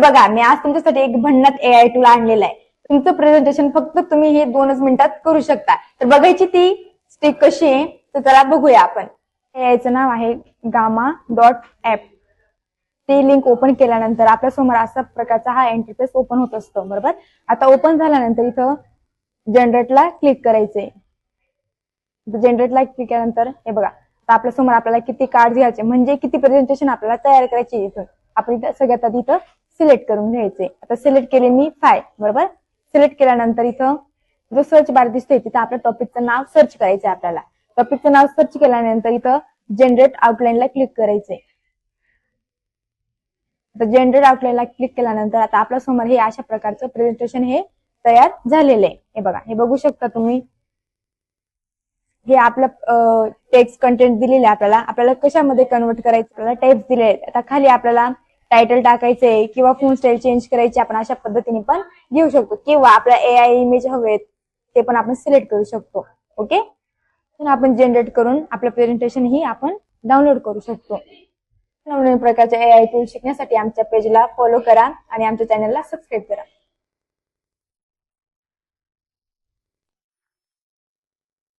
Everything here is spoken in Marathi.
बघा मी आज तुमच्यासाठी एक भन्नाट ए आय टूल आणलेला आहे. तुमचं प्रेझेंटेशन फक्त तुम्ही हे दोनच मिनिटात करू शकता. तर बघायची ती स्टिक कशी आहे तर त्याला बघूया आपण. ए आयचं नाव आहे गामा डॉट ऍप ते लिंक ओपन केल्यानंतर आपल्यासमोर असा प्रकारचा हा इंटरफेस ओपन होत असतो बरोबर? आता ओपन झाल्यानंतर इथं जनरेटला क्लिक करायचंय. जनरेटला क्लिक केल्यानंतर हे बघा आता आपल्यासमोर आपल्याला किती कार्ड घ्यायचे म्हणजे किती प्रेझेंटेशन आपल्याला तयार करायची इथून आपण इथं सगळ्यात आधी इथं सिलेक्ट करून घ्यायचे. आता सिलेक्ट केले मी फाय बरोबर? सिलेक्ट केल्यानंतर इथं जो सर्च बार दिसतोय तिथं आपल्या टॉपिकचं नाव सर्च करायचं आहे आपल्याला टॉपिकचं नाव सर्च केल्यानंतर इथं जनरेट आउटलाईनला क्लिक करायचंय. जनरेट आउटलाईनला क्लिक केल्यानंतर आता आपल्यासमोर हे अशा प्रकारचं प्रेझेंटेशन हे तयार झालेलं आहे. हे बघा हे बघू शकता तुम्ही. हे आपलं टेक्स्ट कंटेंट दिलेलं आहे आपल्याला. आपल्याला कशामध्ये कन्वर्ट करायचं? आपल्याला टेप्स दिले आहेत. आता खाली आपल्याला टायटल टाकायचंय किंवा फोन स्टाईल चेंज करायची आपण अशा पद्धतीने पण घेऊ शकतो. किंवा आपल्या ए आय इमेज हवेत ते पण आपण सिलेक्ट करू शकतो. ओके तर आपण जनरेट करून आपलं प्रेझेंटेशन ही आपण डाउनलोड करू शकतो. नवीन प्रकारच्या ए आय टूल शिकण्यासाठी आमच्या पेजला फॉलो करा आणि आमच्या चॅनलला सबस्क्राईब करा.